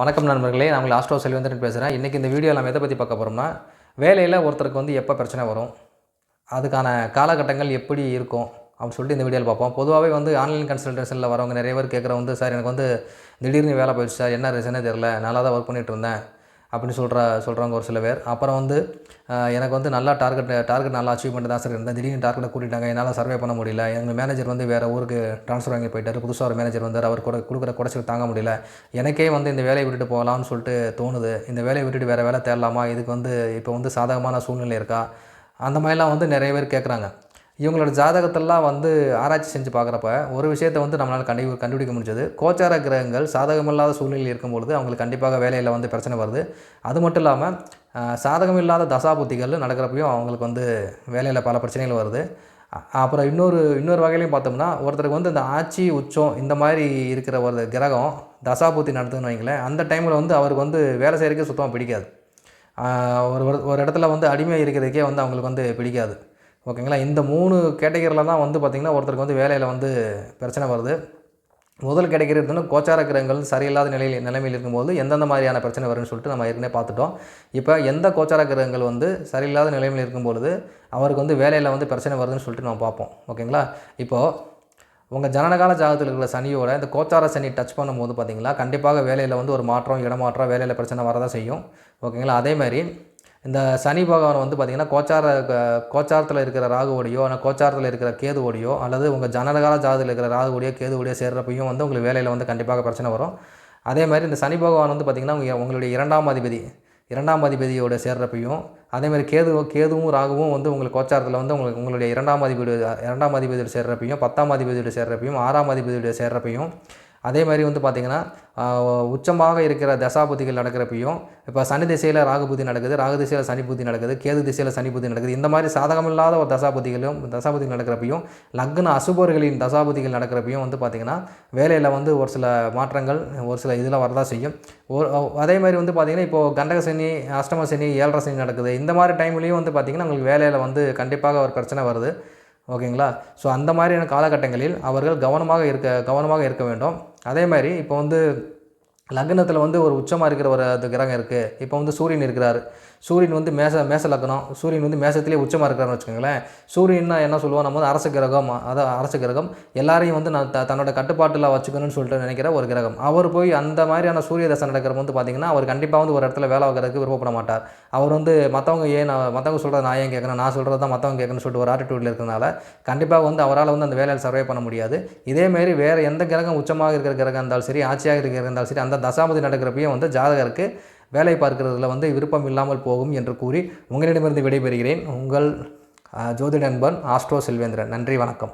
வணக்கம் நண்பர்களே நான் உங்கள் ஆஸ்ட்ரோ செல்வந்தன் பேசுகிறேன் இன்றைக்கி இந்த வீடியோ நம்ம எதை பற்றி பார்க்க போகிறோம்னா வேலையில் ஒருத்தருக்கு வந்து எப்போ பிரச்சனை வரும் அதுக்கான காலகட்டங்கள் எப்படி இருக்கும் அப்படின்னு சொல்லிட்டு இந்த வீடியோவில் பார்ப்போம். பொதுவாகவே வந்து ஆன்லைன் கன்சல்டேஷனில் வரவங்க நிறைய பேர் கேட்குற வந்து சார் எனக்கு வந்து திடீர்னு வேலை போயிடுச்சு சார் என்ன ரீசனே தெரில நல்லா தான் ஒர்க் பண்ணிகிட்டு இருந்தேன். அப்படின்னு சொல்கிற சொல்கிறவங்க ஒரு சில பேர். அப்புறம் வந்து எனக்கு வந்து நல்லா டார்கெட் டார்கெட் நல்லா அச்சீவ் பண்ணிட்டு தான் சார் இருந்தேன். திடீர்னு டார்கெட்டை கூட்டிட்டாங்க. என்னால் சர்வே பண்ண முடியல. எங்கள் மேனேஜர் வந்து வேறு ஊருக்கு ட்ரான்ஸ்ஃபர் வாங்கி போயிட்டார். புதுசாக ஒரு மேனேஜர் வந்தார். அவர் கூட கொடுக்குற குறைச்சல் தாங்க முடியல. எனக்கே வந்து இந்த வேலையை விட்டுட்டு போகலாம்னு சொல்லிட்டு தோணுது. இந்த வேலையை விட்டுட்டு வேறு வேலை தேடலாமா? இதுக்கு வந்து இப்போ வந்து சாதகமான சூழ்நிலை இருக்கா? அந்த மாதிரிலாம் வந்து நிறைய பேர் கேட்குறாங்க இவங்களோட ஜாதகத்தெல்லாம் வந்து ஆராய்ச்சி செஞ்சு பார்க்குறப்ப ஒரு விஷயத்தை வந்து நம்மளால் கண்டி கண்டுபிடிக்க முடிஞ்சது. கோச்சார கிரகங்கள் சாதகமில்லாத சூழ்நிலையில் இருக்கும்பொழுது அவங்களுக்கு கண்டிப்பாக வேலையில் வந்து பிரச்சனை வருது. அது மட்டும் இல்லாமல் சாதகமில்லாத தசாபுத்திகள் நடக்கிறப்பையும் அவங்களுக்கு வந்து வேலையில் பல பிரச்சனைகள் வருது. அப்புறம் இன்னொரு இன்னொரு வகையிலையும் பார்த்தோம்னா ஒருத்தருக்கு வந்து இந்த ஆட்சி உச்சம் இந்த மாதிரி இருக்கிற ஒரு கிரகம் தசாபூத்தி நடத்துதுன்னு வைங்களேன் அந்த டைமில் வந்து அவருக்கு வந்து வேலை செய்கிறதுக்கே சுத்தமாக பிடிக்காது. ஒரு ஒரு- ஒரு இடத்துல வந்து அடிமையாக இருக்கிறதுக்கே வந்து அவங்களுக்கு வந்து பிடிக்காது. ஓகேங்களா? இந்த மூணு கேட்டகரியில் தான் வந்து பார்த்திங்கன்னா ஒருத்தருக்கு வந்து வேலையில் வந்து பிரச்சனை வருது. முதல் கேட்டகரி வந்து கோச்சார கிரகங்கள் சரியில்லாத நிலையில் நிலைமையில் இருக்கும்போது எந்தெந்த மாதிரியான பிரச்சனை வரும்னு சொல்லிட்டு நம்ம ஏற்கனவே பார்த்துட்டோம் இப்போ எந்த கோச்சார கிரகங்கள் வந்து சரியில்லாத நிலைமையில் இருக்கும்பொழுது அவருக்கு வந்து வேலையில் வந்து பிரச்சனை வருதுன்னு சொல்லிட்டு நம்ம பார்ப்போம். ஓகேங்களா? இப்போது உங்கள் ஜனனகால ஜாதகத்தில் இருக்கிற சனியோட இந்த கோச்சார சனி டச் பண்ணும்போது பார்த்திங்கன்னா கண்டிப்பாக வேலையில் வந்து ஒரு மாற்றம் இடமாற்றம் வேலையில் பிரச்சனை வரதான் செய்யும். ஓகேங்களா? அதே மாதிரி இந்த சனி பகவான் வந்து பார்த்திங்கன்னா கோச்சார கோச்சாரத்தில் இருக்கிற ராகுவோடையோ ஆனால் கோச்சாரத்தில் இருக்கிற கேதுவோடையோ அல்லது உங்கள் ஜனனகால ஜாதத்தில் இருக்கிற ராகுவோடையோ கேதுவோடையோ சேர்றப்பையும் வந்து உங்களுக்கு வேலையில் வந்து கண்டிப்பாக பிரச்சனை வரும். அதே மாதிரி இந்த சனி பகவான் வந்து பார்த்திங்கன்னா உங்களுடைய இரண்டாம் அதிபதி இரண்டாம் அதிபதியோட சேர்றப்பையும் அதேமாதிரி கேது கேதுவும் ராகுவும் வந்து உங்களுக்கு கோச்சாரத்தில் வந்து உங்களுக்கு உங்களுடைய இரண்டாம் அதிபதி இரண்டாம் அதிபதியோட சேர்றப்பையும் பத்தாம் அதிபதியோட சேர்றப்பையும் ஆறாம் அதிபதியோட சேர்றப்பையும் அதே மாதிரி வந்து பார்த்திங்கன்னா உச்சமாக இருக்கிற தசாபுத்திகள் நடக்கிறப்பையும் இப்போ சனி திசையில் ராகுபுத்தி நடக்குது ராகு திசையில் சனி புத்தி நடக்குது கேது திசையில் சனி புத்தி நடக்குது இந்த மாதிரி சாதகமில்லாத ஒரு தசாபுத்திகளும் தசாபுத்திகள் நடக்கிறப்பையும் லக்ன அசுபர்களின் தசாபுத்திகள் நடக்கிறப்பையும் வந்து பார்த்திங்கன்னா வேலையில் வந்து ஒரு சில மாற்றங்கள் ஒரு சில இதில் வரதா செய்யும். ஒரு அதே மாதிரி வந்து பார்த்திங்கன்னா இப்போது கண்டக சனி அஷ்டம சனி ஏழரை சனி நடக்குது இந்த மாதிரி டைம்லேயும் வந்து பார்த்திங்கன்னா உங்களுக்கு வேலையில் வந்து கண்டிப்பாக ஒரு பிரச்சனை வருது. ஓகேங்களா? ஸோ அந்த மாதிரியான காலகட்டங்களில் அவர்கள் கவனமாக இருக்க கவனமாக இருக்க வேண்டும். அதே மாதிரி இப்போ வந்து லக்னத்தில் வந்து ஒரு உச்சமாக இருக்கிற ஒரு அது கிரகம் இருக்குது இப்போ வந்து சூரியன் இருக்கிறார். சூரியன் வந்து மேச மேச லக்னம். சூரியன் வந்து மேசத்திலே உச்சமாக இருக்கிறாருன்னு வச்சுக்கோங்களேன். சூரியன்னா என்ன சொல்லுவோம்? நம்ம வந்து அரச கிரகம் அதான் அரச கிரகம். எல்லாரையும் வந்து நான் த தன்னோட கட்டுப்பாட்டில் வச்சுக்கணும்னு சொல்லிட்டு நினைக்கிற ஒரு கிரகம். அவர் போய் அந்த மாதிரியான சூரிய தசை நடக்கிற வந்து பார்த்திங்கன்னா அவர் கண்டிப்பாக வந்து ஒரு இடத்துல வேலை வைக்கிறதுக்கு விருப்பப்பட மாட்டார். அவர் வந்து மற்றவங்க ஏன் நான் மற்றவங்க சொல்கிறத நான் ஏன் கேட்கணும்? நான் சொல்கிறது தான் மற்றவங்க கேட்கணும்னு சொல்லிட்டு ஒரு ஆட்டிடியூடில் இருக்கிறனால கண்டிப்பாக வந்து அவரால் வந்து அந்த வேலையில் சர்வே பண்ண முடியாது. இதேமாரி வேறு எந்த கிரகம் உச்சமாக இருக்கிற கிரகம் இருந்தாலும் சரி ஆட்சியாக இருக்கிற இருந்தாலும் சரி அந்த தசாபதி நடக்கிறப்பையும் வந்து ஜாதகருக்கு வேலை பார்க்கிறதுல வந்து விருப்பம் இல்லாமல் போகும் என்று கூறி உங்களிடமிருந்து விடைபெறுகிறேன். உங்கள் அஹ், ஜோதிட நண்பன் ஆஸ்ட்ரோ செல்வேந்திரன். நன்றி வணக்கம்.